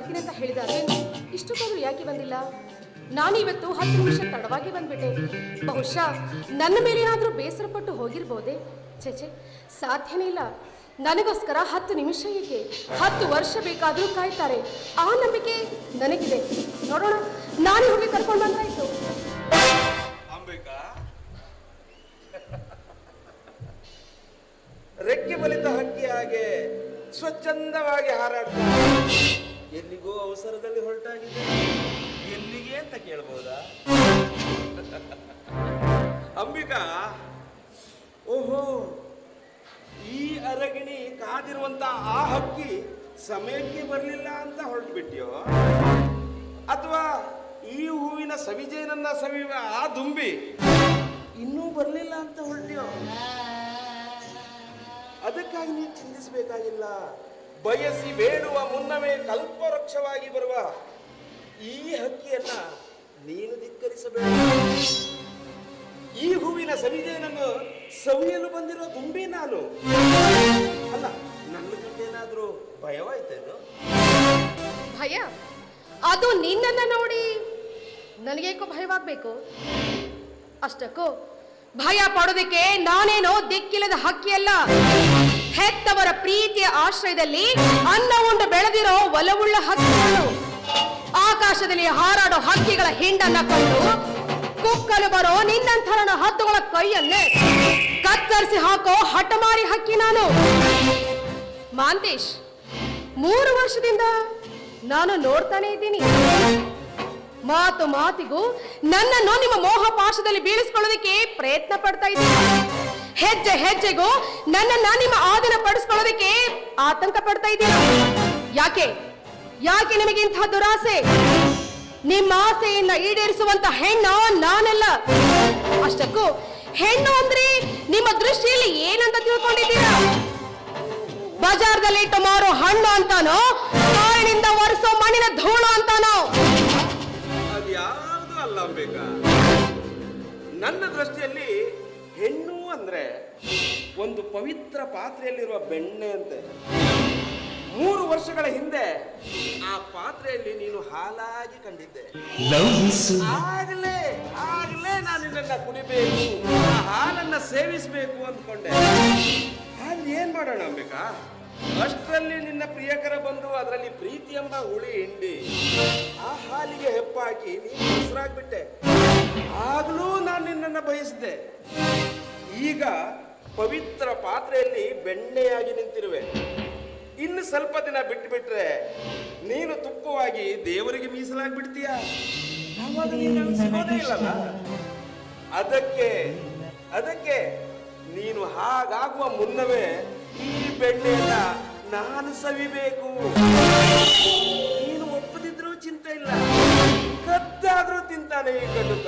ಬರ್ತೀನಿ ಅಂತ ಹೇಳಿದಾದ್ರೆ ಇಷ್ಟೊತ್ತಾದ್ರೂ ಯಾಕೆ ಬಂದಿಲ್ಲ? ನಾನಿವತ್ತು ಹತ್ತು ನಿಮಿಷ ತಡವಾಗಿ ಬಂದ್ಬಿಟ್ಟೆ. ಬಹುಶಃ ನನ್ನ ಮೇಲೇನಾದ್ರೂ ಬೇಸರ ಪಟ್ಟು ಹೋಗಿರ್ಬೋದೆ? ಚೇಚೆ ಸಾಧ್ಯನೇ ಇಲ್ಲ. ನನಗೋಸ್ಕರ ಹತ್ತು ನಿಮಿಷ ಏಕೆ? ಹತ್ತು ವರ್ಷ ಬೇಕಾದರೂ ಕಾಯ್ತಾರೆ. ಆ ನಂಬಿಕೆ ನನಗಿದೆ. ನೋಡೋಣ, ನಾನು ಹೋಗಿ ಕರ್ಕೊಂಡು ಬಂದ್ರಾಯ್ತು. ಅಂಬಿಕಾ? ರೆಕ್ಕೆ ಬಲಿತ ಹಕ್ಕಿ ಹಾಗೆ ಸ್ವಚ್ಛಂದವಾಗಿ ಹಾರಾಡ್ತಾ ಎಲ್ಲಿಗೋ ಅವಸರದಲ್ಲಿ ಹೊರಟಾಗಿದೆ. ಎಲ್ಲಿಗೆ ಅಂತ ಕೇಳ್ಬೋದಾ? ಅಂಬಿಕಾ, ಓಹೋ, ಈ ಅರಗಿಣಿ ಕಾದಿರುವಂತ ಆ ಹಕ್ಕಿ ಸಮಯಕ್ಕೆ ಬರಲಿಲ್ಲ ಅಂತ ಹೊರಟು ಬಿಟ್ಟಿಯೋ ಅಥವಾ ಈ ಹೂವಿನ ಸವಿಜೇನನ್ನ ಸವಿಯುವ ಆ ದುಂಬಿ ಇನ್ನೂ ಬರಲಿಲ್ಲ ಅಂತ ಹೊರಟಿಯೋ? ಅದಕ್ಕಾಗಿ ನೀನು ಚಿಂತಿಸಬೇಕಾಗಿಲ್ಲ. ಬಯಸಿ ಬೇಡುವ ಮುನ್ನವೇ ಕಲ್ಪವೃಕ್ಷವಾಗಿ ಬರುವ ಈ ಹಕ್ಕಿಯನ್ನ ನೀನು ಧಿಕ್ಕರಿಸಬೇಡ. ಈ ಹೂವಿನ ಸವಿಜೇನನ್ನು ಸವಿಯಲು ಬಂದಿರೋ ತುಂಬಿ ನಾನು. ಅಲ್ಲ, ನನ್ನ ಏನಾದ್ರೂ ಭಯವಾಯ್ತೇನು ಭಯ? ಅದು ನಿನ್ನನ್ನ ನೋಡಿ ನನಗೇಕೋ ಭಯವಾಗಬೇಕು. ಅಷ್ಟಕ್ಕೂ ಭಯ ಪಡೋದಕ್ಕೆ ನಾನೇನೋ ದಿಕ್ಕಿಲ್ಲದ ಹಕ್ಕಿಯಲ್ಲ. ಹೆತ್ತವರ ಪ್ರೀತಿಯ ಆಶ್ರಯದಲ್ಲಿ ಅನ್ನ ಉಂಡು ಬೆಳೆದಿರೋ ಒಲವುಳ್ಳ ಹಕ್ಕಿಗಳು. ಆಕಾಶದಲ್ಲಿ ಹಾರಾಡೋ ಹಕ್ಕಿಗಳ ಹಿಂಡನ್ನ ಕಂಡು ಕುಕ್ಕಲು ಬರೋ ನಿನ್ನಂಥರನ ಹತ್ತುಗಳ ಕೈಯನ್ನೇ ಕತ್ತರಿಸಿ ಹಾಕೋ ಹಠಮಾರಿ ಹಕ್ಕಿ ನಾನು. ಮಾಂತೇಶ್, ಮೂರು ವರ್ಷದಿಂದ ನಾನು ನೋಡ್ತಾನೆ ಇದ್ದೀನಿ. ಮಾತು ಮಾತಿಗೂ ನನ್ನನ್ನು ನಿಮ್ಮ ಮೋಹ ಪಾಶದಲ್ಲಿ ಬೀಳಿಸ್ಕೊಳ್ಳೋದಕ್ಕೆ ಪ್ರಯತ್ನ ಪಡ್ತಾ ಇದ್ದೀನಿ. ಹೆಜ್ಜೆ ಹೆಜ್ಜೆಗೂ ನನ್ನನ್ನ ನಿಮ್ಮ ಆದನ ಪಡಿಸ್ಕೊಳ್ಳೋದಕ್ಕೆ ಆತಂಕ ಪಡ್ತಾ ಇದ್ದೀರಾ ಯಾಕೆ? ಯಾಕೆ ನಿಮಗೆ ಇಂಥ ದುರಾಸೆ? ನಿಮ್ಮ ಆಸೆಯನ್ನ ಈಡೇರಿಸುವಂತ ಹೆಣ್ಣು ನಾನಲ್ಲ. ಅಷ್ಟಕ್ಕೂ ಹೆಣ್ಣು ಅಂದ್ರೆ ನಿಮ್ಮ ದೃಷ್ಟಿಯಲ್ಲಿ ಏನಂತ ತಿಳ್ಕೊಂಡಿದ್ದೀರಾ? ಬಜಾರ್ದಲ್ಲಿ ಟೊಮಾರೋ ಮಾರೋ ಹಣ್ಣು ಅಂತಾನೋ ಕಾಳಿನಿಂದ ಒರೆಸೋ ಮಣ್ಣಿನ ಧೂಳು ಅಂತಾನೋ? ಅಲ್ಲ ನನ್ನ ದೃಷ್ಟಿಯಲ್ಲಿ ಹೆಣ್ಣು ಅಂದ್ರೆ ಒಂದು ಪವಿತ್ರ ಪಾತ್ರೆಯಲ್ಲಿರುವ ಬೆಣ್ಣೆ ಅಂತೆ. ಮೂರು ವರ್ಷಗಳ ಹಿಂದೆ ಆ ಪಾತ್ರೆಯಲ್ಲಿ ನೀನು ಹಾಲಾಗಿ ಕಂಡಿದ್ದೆ. ಆಗಲೇ ಆಗಲೇ ನಾನು ನಿನ್ನನ್ನ ಕುಡಿಬೇಕು ಆ ಹಾಲನ್ನ ಸೇವಿಸಬೇಕು ಅಂದ್ಕೊಂಡೆ. ಅಲ್ಲಿ ಏನ್ ಮಾಡೋಣ ಅಂಬಿಕಾ? ಅಷ್ಟರಲ್ಲಿ ನಿನ್ನ ಪ್ರಿಯಕರ ಬಂದು ಅದರಲ್ಲಿ ಪ್ರೀತಿ ಎಂಬ ಹುಳಿ ಹಿಂಡಿ ಆ ಹಾಲಿಗೆ ಹೆಪ್ಪಾಕಿ ನೀನು ಹೆಸರಾಗ್ಬಿಟ್ಟೆ ಆಗ್ಲೂ ನಾನು ನಿನ್ನನ್ನು ಬಯಸಿದೆ. ಈಗ ಪವಿತ್ರ ಪಾತ್ರೆಯಲ್ಲಿ ಬೆಣ್ಣೆಯಾಗಿ ನಿಂತಿರುವೆ. ಇನ್ನು ಸ್ವಲ್ಪ ದಿನ ಬಿಟ್ಟು ಬಿಟ್ರೆ ನೀನು ತುಪ್ಪವಾಗಿ ದೇವರಿಗೆ ಮೀಸಲಾಗ್ಬಿಡ್ತೀಯ? ಯಾವಾಗ ನೀನು ಸಿಗೋದೇ ಇಲ್ಲಲ್ಲ. ಅದಕ್ಕೆ ಅದಕ್ಕೆ ನೀನು ಹಾಗಾಗುವ ಮುನ್ನವೇ ಈ ಬೆಣ್ಣೆಯನ್ನ ನಾನು ಸವಿಬೇಕು. ನೀನು ಒಪ್ಪದಿದ್ರೂ ಚಿಂತೆ ಇಲ್ಲ. ಕದ್ದಾದ್ರೂ ತಿಂತಾನೆ ಈ ಕಟುಕ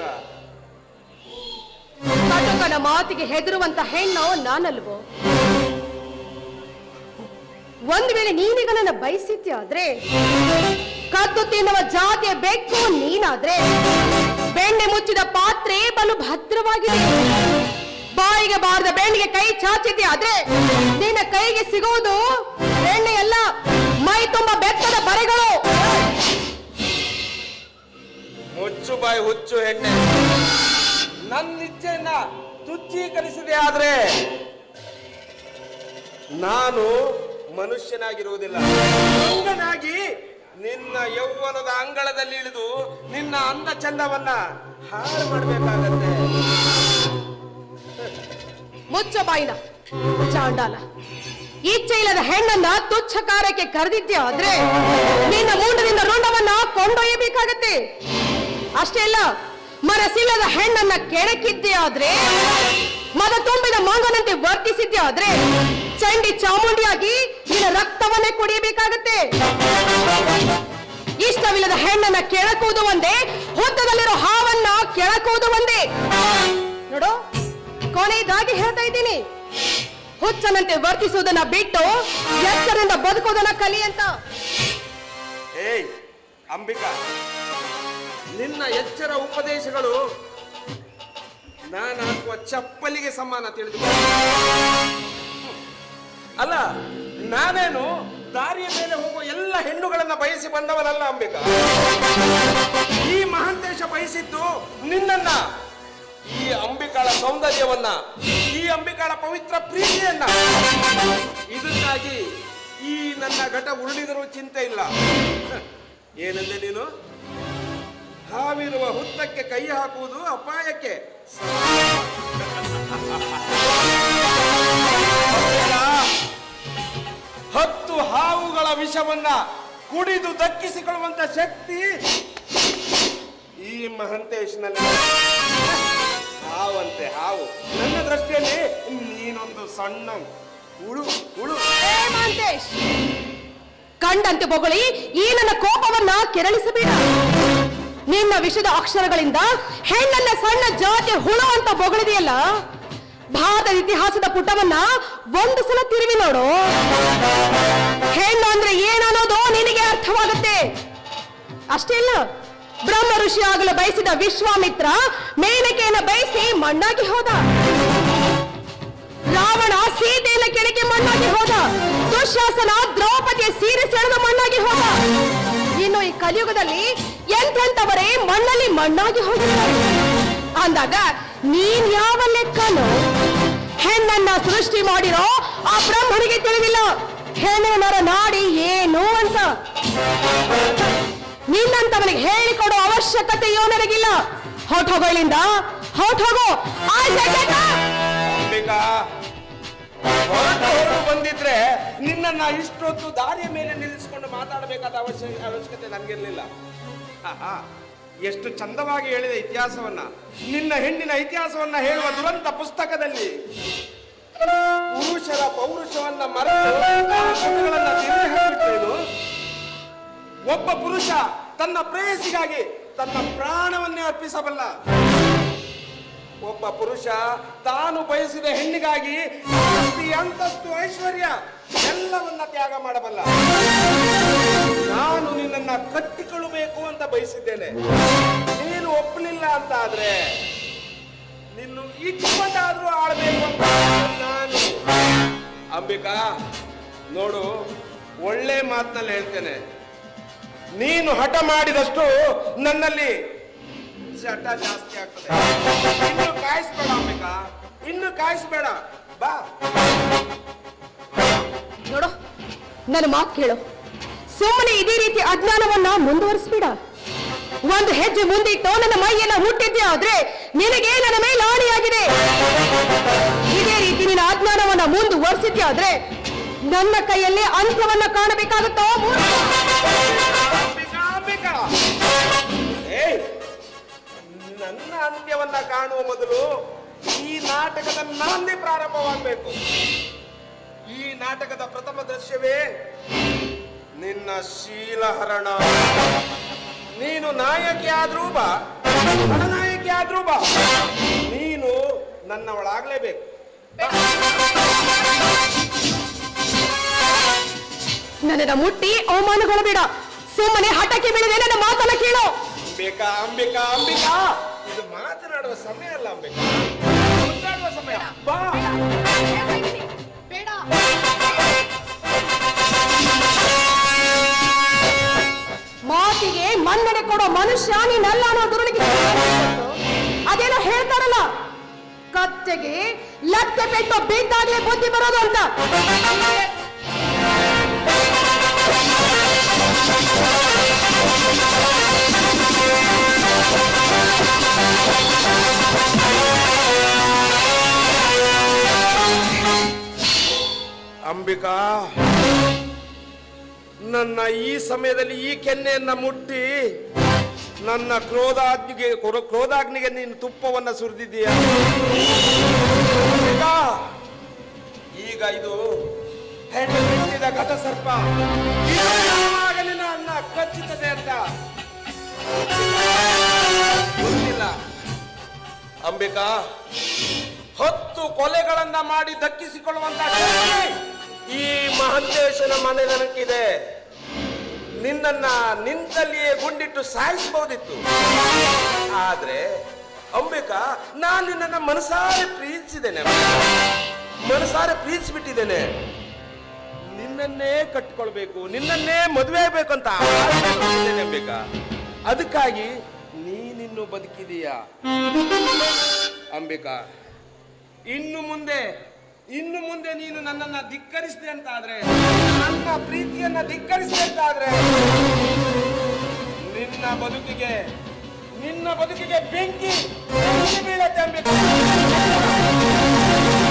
ಕಟಕನ ಮಾತಿಗೆ ಹೆದರುವಂತ ಹೆಣ್ಣು ನಾನಲ್ವೋ? ಒಂದ್ ವೇಳೆ ನೀನೀಗ ನನ್ನ ಆದ್ರೆ ಕದ್ದು ತಿನ್ನುವ ಜಾತಿಯ ಬೆಕ್ಕು ನೀನಾದ್ರೆ, ಬೆಣ್ಣೆ ಮುಚ್ಚಿದ ಪಾತ್ರೆ ಬಲು ಭದ್ರವಾಗಿದೆ. ಬಾಯಿಗೆ ಬಾರದ ಬೆಣ್ಣೆಗೆ ಕೈ ಚಾಚಿದ್ದೆ ಆದ್ರೆ ನಿನ್ನ ಕೈಗೆ ಸಿಗೋದು ಬೆಣ್ಣೆ ಅಲ್ಲ ಮೈ ತುಂಬ ಬೆತ್ತದ ಬರೆಗಳು. ಮುಚ್ಚು ಬಾಯಿ ಹುಚ್ಚು ಹೆಣ್ಣೆ ನನ್ನ ಇಚ್ಛೆಯನ್ನ ತುಚ್ಛೀಕರಿಸಿದೆ ಆದ್ರೆ ನಾನು ಮನುಷ್ಯನಾಗಿರುವುದಿಲ್ಲ. ಅಂಗನಾಗಿ ನಿನ್ನ ಯೌವನದ ಅಂಗಳದಲ್ಲಿ ಇಳಿದು ನಿನ್ನ ಅಂದ ಚಂದವನ್ನ ಹಾಳು ಮಾಡಬೇಕಾಗತ್ತೆ. ಮುಚ್ಚ ಬಾಯಿನ ಚಾಂಡಾಲ ಇಚ್ಛೆ ಇಲ್ಲದ ಹೆಣ್ಣನ್ನ ತುಚ್ಛ ಕಾರ್ಯಕ್ಕೆ ಕರೆದಿದ್ದೆ ಆದ್ರೆ ನಿನ್ನ ಮುಂಡದಿಂದ ರುಂಡವನ್ನ ಕೊಂಡೊಯ್ಯಬೇಕಾಗತ್ತೆ. ಅಷ್ಟೇ ಅಲ್ಲ ಮನಸ್ಸಿಲ್ಲದ ಹೆಣ್ಣನ್ನ ಕೆಣಕಿದ್ದೆ ಆದ್ರೆ ಮದ ತುಂಬಿದ ಮಂಗನಂತೆ ವರ್ತಿಸಿದ್ದೆ ಆದ್ರೆ ಚಂಡಿ ಚಾಮುಂಡಿಯಾಗಿ ನಿನ್ನ ರಕ್ತವನ್ನೇ ಕುಡಿಯಬೇಕಾಗತ್ತೆ. ಇಷ್ಟವಿಲ್ಲದ ಹೆಣ್ಣನ್ನ ಕೆಳಕುವುದು ಒಂದೇ ಹುತ್ತದಲ್ಲಿರೋ ಹಾವನ್ನ ಕೆಳಕುವುದು ಒಂದೇ. ನೋಡು ಕೊನೆಯದಾಗಿ ಹೇಳ್ತಾ ಇದ್ದೀನಿ. ಹುಚ್ಚನಂತೆ ವರ್ತಿಸುವುದನ್ನ ಬಿಟ್ಟು ಎತ್ತರಿಂದ ಬದುಕೋದನ್ನ ಕಲಿ ಅಂತ. ಏಯ್, ಅಂಬಿಕಾ. ನಿನ್ನ ಎಚ್ಚರ ಉಪದೇಶಗಳು ನಾನು ಹಾಕುವ ಚಪ್ಪಲಿಗೆ ಸಮಾನ ತಿಳಿದು ಅಲ್ಲ, ನಾನೇನು ದಾರಿಯ ಮೇಲೆ ಹೋಗುವ ಎಲ್ಲ ಹೆಣ್ಣುಗಳನ್ನ ಬಯಸಿ ಬಂದವನಲ್ಲ ಅಂಬಿಕ? ಈ ಮಹಾಂತೇಶ ಬಯಸಿದ್ದು ನಿನ್ನನ್ನ. ಈ ಅಂಬಿಕಾಳ ಸೌಂದರ್ಯವನ್ನ, ಈ ಅಂಬಿಕಾಳ ಪವಿತ್ರ ಪ್ರೀತಿಯನ್ನ. ಇದಕ್ಕಾಗಿ ಈ ನನ್ನ ಘಟ ಉರುಳಿದರೂ ಚಿಂತೆ ಇಲ್ಲ. ಏನಂದೆ ನೀನು? ಹಾವಿರುವ ಹುತ್ತಕ್ಕೆ ಕೈ ಹಾಕುವುದು ಅಪಾಯಕ್ಕೆ. ಹತ್ತು ಹಾವುಗಳ ವಿಷವನ್ನ ಕುಡಿದು ದಕ್ಕಿಸಿಕೊಳ್ಳುವಂತ ಶಕ್ತಿ ಈ ಮಹಂತೇಶ್ನಲ್ಲಿ ಹಾವಂತೆ ಹಾವು. ನನ್ನ ದೃಷ್ಟಿಯಲ್ಲಿ ನೀನೊಂದು ಸಣ್ಣ ಹುಳು ಹುಳು. ಮಹಂತೇಶ್! ಕಂಡಂತೆ ಬೊಗಳಿ, ಈ ನನ್ನ ಕೋಪವನ್ನ ಕೆರಳಿಸಬೇಡ. ನಿನ್ನ ವಿಷದ ಅಕ್ಷರಗಳಿಂದ ಹೆಣ್ಣನ್ನ ಸಣ್ಣ ಜಾತಿ ಹುಳು ಅಂತ ಬೊಗಳಿದೆಯಲ್ಲ? ಭಾರತದ ಇತಿಹಾಸದ ಪುಟವನ್ನ ಒಂದು ಸಲ ತಿರುವಿ ನೋಡು. ಹೆಣ್ಣು ಅಂದ್ರೆ ಏನನ್ನೋದು ನಿನಗೆ ಅರ್ಥವಾಗುತ್ತೆ. ಅಷ್ಟೇ ಇಲ್ಲ ಬ್ರಹ್ಮ ಋಷಿ ಆಗಲು ಬಯಸಿದ ವಿಶ್ವಾಮಿತ್ರ ಮೇನಕೆಯನ್ನ ಬಯಸಿ ಮಣ್ಣಾಗಿ ಹೋದ. ರಾವಣ ಸೀತೆಯನ್ನ ಕೆಳಗೆ ಮಣ್ಣಾಗಿ ಹೋದ. ದುಶಾಸನ ದ್ರೌಪದಿಯ ಸೀರೆ ಸೆಳೆದ ಮಣ್ಣಾಗಿ ಹೋದ. ಇನ್ನು ಈ ಕಲಿಯುಗದಲ್ಲಿ ಎಂತೆಂತವರೇ ಮಣ್ಣಲ್ಲಿ ಮಣ್ಣಾಗಿ ಹೋಗಿದ್ದಾರೆ. ಅಂದಾಗ ನೀನ್ ಯಾವ ಲೆಕ್ಕನು ಹೆಣ್ಣನ್ನ ಸೃಷ್ಟಿ ಮಾಡಿರೋ ಆ ಬ್ರಹ್ಮನಿಗೆ ತಿಳಿದಿಲ್ಲ. ಹೆಣ್ಣಿನ ನರ ನಾಡಿ ಏನು ಅಂತ. ನಿನ್ನಂತವನಿಗೆ ಹೇಳಿಕೊಡೋ ಅವಶ್ಯಕತೆಯೋ ನನಗಿಲ್ಲ. ಹೊರಟೋಗೋ ಇಲ್ಲಿಂದ. ಹೊರಟು ಹೊರಟು ಬಂದಿದ್ರೆ ನಿನ್ನನ್ನ ಇಷ್ಟೊತ್ತು ದಾರಿಯ ಮೇಲೆ ನಿಲ್ಲಿಸಿಕೊಂಡು ಮಾತಾಡಬೇಕಾದ ಅವಶ್ಯ ಅವಶ್ಯಕತೆ ನನಗಿರ್ಲಿಲ್ಲ. ಆಹಾ, ಎಷ್ಟು ಚಂದವಾಗಿ ಹೇಳಿದ ಇತಿಹಾಸವನ್ನ. ನಿನ್ನ ಹೆಣ್ಣಿನ ಇತಿಹಾಸವನ್ನ ಹೇಳುವ ದುರಂತ ಪುಸ್ತಕದಲ್ಲಿ. ಪುರುಷರ ಪೌರುಷವನ್ನ ಮರೆತು ಒಬ್ಬ ಪುರುಷ ತನ್ನ ಪ್ರೇಯಸಿಗಾಗಿ ತನ್ನ ಪ್ರಾಣವನ್ನೇ ಅರ್ಪಿಸಬಲ್ಲ. ಒಬ್ಬ ಪುರುಷ ತಾನು ಬಯಸಿದ ಹೆಣ್ಣಿಗಾಗಿ ಅಂತಸ್ತು ಐಶ್ವರ್ಯ ಎಲ್ಲವನ್ನ ತ್ಯಾಗ ಮಾಡಬಲ್ಲ. ನಾನು ನಿನ್ನನ್ನ ಕಟ್ಟಿಕೊಳ್ಳಬೇಕು ಅಂತ ಬಯಸಿದ್ದೇನೆ. ನೀನು ಒಪ್ಪಲಿಲ್ಲ ಅಂತ ಆದ್ರೆ ನಿನ್ನ ಇಟ್ಕೊಂಡಾದ್ರೂ ಆಳ್ಬೇಕು ಅಂತ ನಾನು. ಅಂಬಿಕಾ, ನೋಡು, ಒಳ್ಳೆ ಮಾತಿನಲ್ಲಿ ಹೇಳ್ತೇನೆ. ನೀನು ಹಠ ಮಾಡಿದಷ್ಟು ನನ್ನಲ್ಲಿ ಹಠ ಜಾಸ್ತಿ ಆಗ್ತದೆ. ಇನ್ನು ಕಾಯಿಸ್ಬೇಡ ಅಂಬಿಕಾ, ಇನ್ನು ಕಾಯಿಸ್ಬೇಡ. ಬಾ. ನೋಡು, ನನ್ನ ಮಾತು ಕೇಳು. ಸುಮ್ಮನೆ ಇದೇ ರೀತಿ ಅಜ್ಞಾನವನ್ನ ಮುಂದುವರಿಸ್ಬೇಡ. ಒಂದು ಹೆಜ್ಜೆ ಮುಂದಿಟ್ಟು ನನ್ನ ಮೈಯನ್ನ ಮುಟ್ಟಿದ್ದೆ ಆದ್ರೆ ನಿನಗೆ ನನ್ನ ಮೇಲೆ ಆಣಿಯಾಗಿದೆ ಇದೇ ರೀತಿ ನಿನ್ನ ಅಜ್ಞಾನವನ್ನ ಮುಂದುವರಿಸಿದ್ದೆ ಆದ್ರೆ ನನ್ನ ಕೈಯಲ್ಲಿ ಅಂತ್ಯವನ್ನ ಕಾಣಬೇಕಾಗುತ್ತೋ? ನನ್ನ ಅಂತ್ಯವನ್ನ ಕಾಣುವ ಮೊದಲು ಈ ನಾಟಕದ ನಾಂದಿ ಪ್ರಾರಂಭವಾಗಬೇಕು. ಈ ನಾಟಕದ ಪ್ರಥಮ ದೃಶ್ಯವೇ ನಿನ್ನ ಶೀಲಹರಣ. ನೀನು ನಾಯಕಿ ಆದ್ರೂ ಬಾ ನಾಯಕಿ ಆದ್ರೂ ಬಾ. ನೀನು ನನ್ನವಳಾಗ್ಲೇಬೇಕು. ನನ್ನ ಮುಟ್ಟಿ ಅವಮಾನಗೊಳ್ಳಬೇಡ. ಸುಮ್ಮನೆ ಹಠಕ್ಕೆ ಬೆಳೆದೇ ನನ್ನ ಮಾತನ್ನ ಕೇಳು. ಅಂಬಿಕಾ ಅಂಬಿಕಾ ಅಂಬಿಕಾ. ಇದು ಮಾತನಾಡುವ ಸಮಯ ಅಲ್ಲ ಅಂಬಿಕಾ. ಮಾತನಾಡುವ ಸಮಯ. ಬಾ. ಮಾತಿಗೆ ಮನ್ನಣೆ ಕೊಡೋ ಮನುಷ್ಯ ನೀನಲ್ಲ ಅನ್ನೋ ಗೊತ್ತು. ಅದೇನೋ ಹೇಳ್ತಾರಲ್ಲ, ಕತ್ತೆಗೆ ಲತ್ತೆ ಪೆಟ್ಟು ಬಿದ್ದಾಗಲೇ ಬುದ್ಧಿ ಬರೋದು ಅಂತ ಅಂಬಿಕಾ ನನ್ನ ಈ ಸಮಯದಲ್ಲಿ ಈ ಕೆನ್ನೆಯನ್ನ ಮುಟ್ಟಿ ನನ್ನ ಕ್ರೋಧಾಗ್ನಿಗೆ ಕ್ರೋ- ಕ್ರೋಧಾಗ್ನಿಗೆ ನೀನು ತುಪ್ಪವನ್ನ ಸುರಿದಿದ್ದೀಯ? ಈಗ ಇದು ಹೆಣ್ಣು ಬಿಟ್ಟಿದ ಘಟಸರ್ಪ. ನಿನ್ನ ಕಚ್ಚುತ್ತದೆ ಅಂತ. ಗೊತ್ತಿಲ್ಲ. ಅಂಬಿಕಾ, ಹತ್ತು ಕೊಲೆಗಳನ್ನ ಮಾಡಿ ದಕ್ಕಿಸಿಕೊಳ್ಳುವಂತ ಈ ಮಹಂತೇಶನ ಮನೆತನಕ್ಕಿದೆ. ನಿನ್ನನ್ನ ನಿಂತಲ್ಲಿಯೇ ಗುಂಡಿಟ್ಟು ಸಾಯಿಸಬಹುದಿತ್ತು. ಆದ್ರೆ ಅಂಬಿಕಾ, ನಾನು ನಿನ್ನನ್ನು ಮನಸಾರೆ ಪ್ರೀತಿಸಿದ್ದೇನೆ. ಮನಸಾರೆ ಪ್ರೀತಿಸಿಬಿಟ್ಟಿದ್ದೇನೆ. ನಿನ್ನನ್ನೇ ಕಟ್ಕೊಳ್ಬೇಕು, ನಿನ್ನನ್ನೇ ಮದುವೆ ಆಗ್ಬೇಕು ಅಂತ ಅಂಬಿಕಾ. ಅದಕ್ಕಾಗಿ ನೀನಿನ್ನು ಬದುಕಿದೀಯಾ ಅಂಬಿಕಾ, ಇನ್ನು ಮುಂದೆ ಇನ್ನು ಮುಂದೆ ನೀನು ನನ್ನನ್ನ ಧಿಕ್ಕರಿಸಿದೆ ಅಂತ ಆದ್ರೆ ನನ್ನ ಪ್ರೀತಿಯನ್ನ ಧಿಕ್ಕರಿಸಿದೆ ಅಂತ ಆದ್ರೆ ನಿನ್ನ ಬದುಕಿಗೆ ನಿನ್ನ ಬದುಕಿಗೆ ಬೆಂಕಿ ಬೀಳತ್ತೆ ಅಂಬಿಕಾ